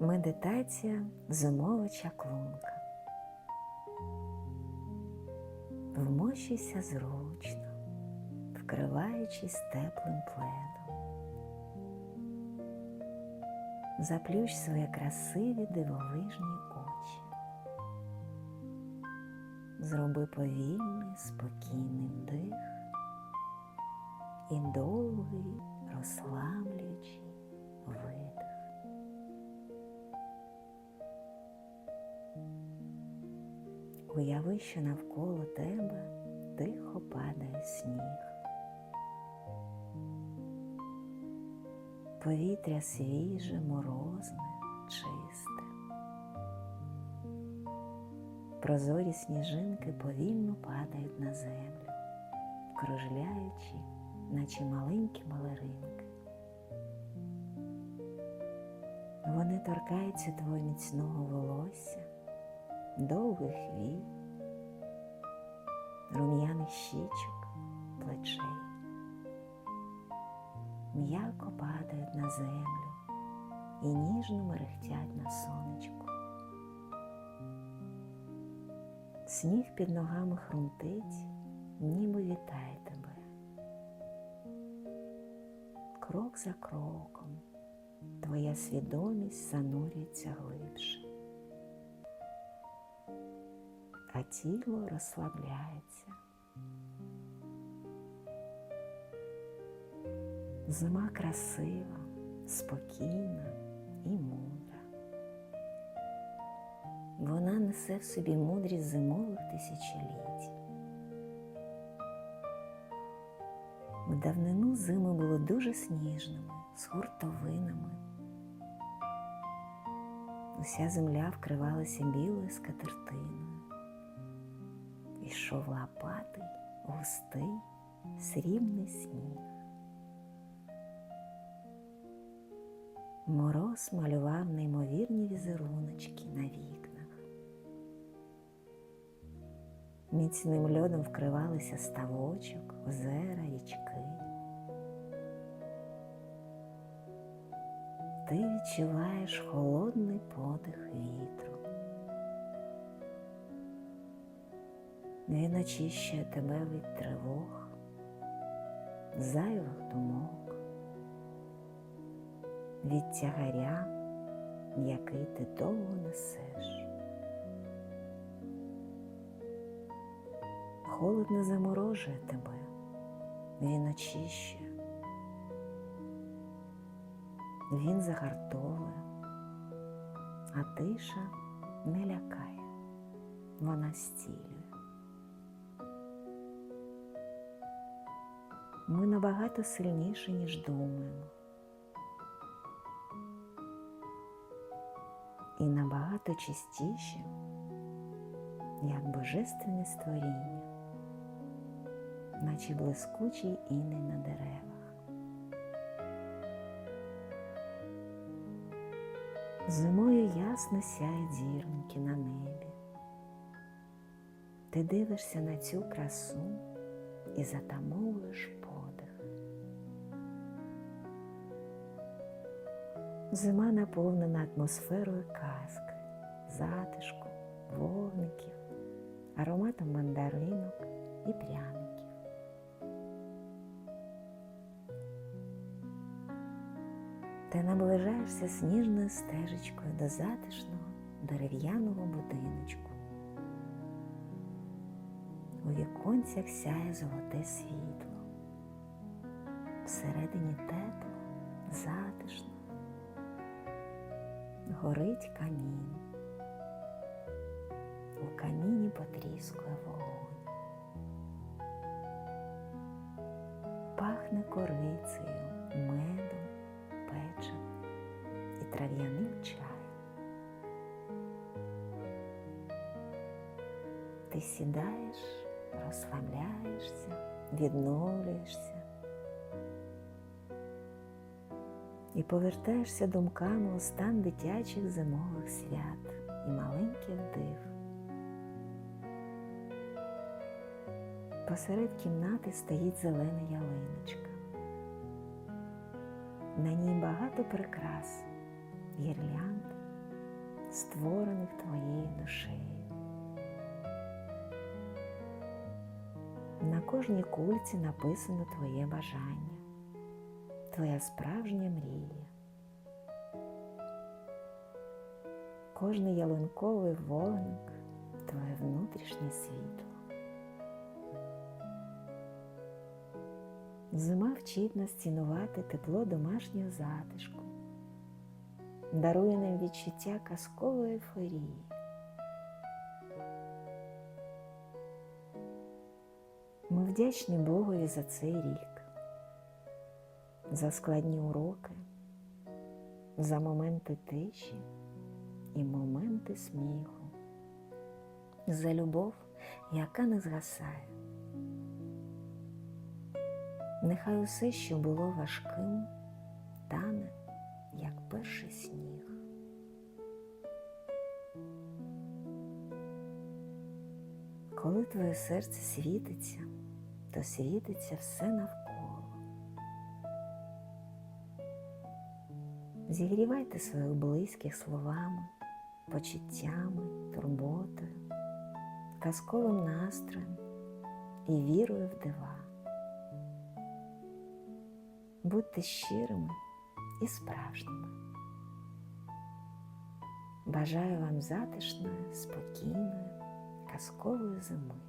Медитація зимова чаклунка. Вмощуйся зручно, вкриваючись теплим пледом. Заплющ свої красиві дивовижні очі. Зроби повільний, спокійний вдих і довгий, розслаблюючий Уяви, що навколо тебе тихо падає сніг. Повітря свіже, морозне, чисте. Прозорі сніжинки повільно падають на землю, кружляючи, наче маленькі балеринки. Вони торкаються твого міцного волосся, довгих вій, рум'яних щічок, плечей. М'яко падають на землю і ніжно мерехтять на сонечку. Сніг під ногами хрумтить, ніби вітає тебе. Крок за кроком твоя свідомість занурюється глибше, а тіло розслабляється. Зима красива, спокійна і мудра. Вона несе в собі мудрість зимових тисячоліть. У давнину зими були дуже сніжними, з гуртовинами. Уся земля вкривалася білою скатертиною. Ішов лопатий, густий, срібний сніг. Мороз малював неймовірні візеруночки на вікнах. Міцним льодом вкривалися ставочок, озера, річки. Ти відчуваєш холодний подих вітру. Він очищує тебе від тривог, зайвих думок від тягаря, який ти довго несеш. Холод не заморожує тебе, він очищує, він загартовує, а тиша не лякає, вона зцілює. Ми набагато сильніші, ніж думаємо. і набагато чистіше, як божественне створіння, наче блискучий іней на деревах. Зимою ясно сяють зірники на небі. Ти дивишся на цю красу і затамовуєш Зима наповнена атмосферою казки, затишку, вогників, ароматом мандаринок і пряників. Ти наближаєшся сніжною стежечкою до затишного дерев'яного будиночку. У віконцях сяє золоте світло, всередині тепло, затишно горить камін. У каміні потріскує вогонь. Пахне корицею, медом, печивом і трав'яним чаєм. Ти сідаєш, розслабляєшся, відновлюєшся. І повертаєшся думками у стан дитячих зимових свят і маленьких див. Посеред кімнати стоїть зелена ялиночка. На ній багато прикрас, гірлянд, створених твоєю душею. На кожній кульці написано твоє бажання, твоя справжня мрія. Кожний ялинковий вогник твоє внутрішнє світло. Зима вчить нас цінувати тепло домашнього затишку, дарує нам відчуття казкової ейфорії. Ми вдячні Богові за цей рік, за складні уроки, за моменти тиші і моменти сміху, за любов, яка не згасає. Нехай усе, що було важким, тане, як перший сніг. Коли твоє серце світиться, то світиться все навколо. Зігрівайте своїх близьких словами, почуттями, турботою, казковим настроєм і вірою в дива. Будьте щирими і справжніми. Бажаю вам затишної, спокійної, казкової зими.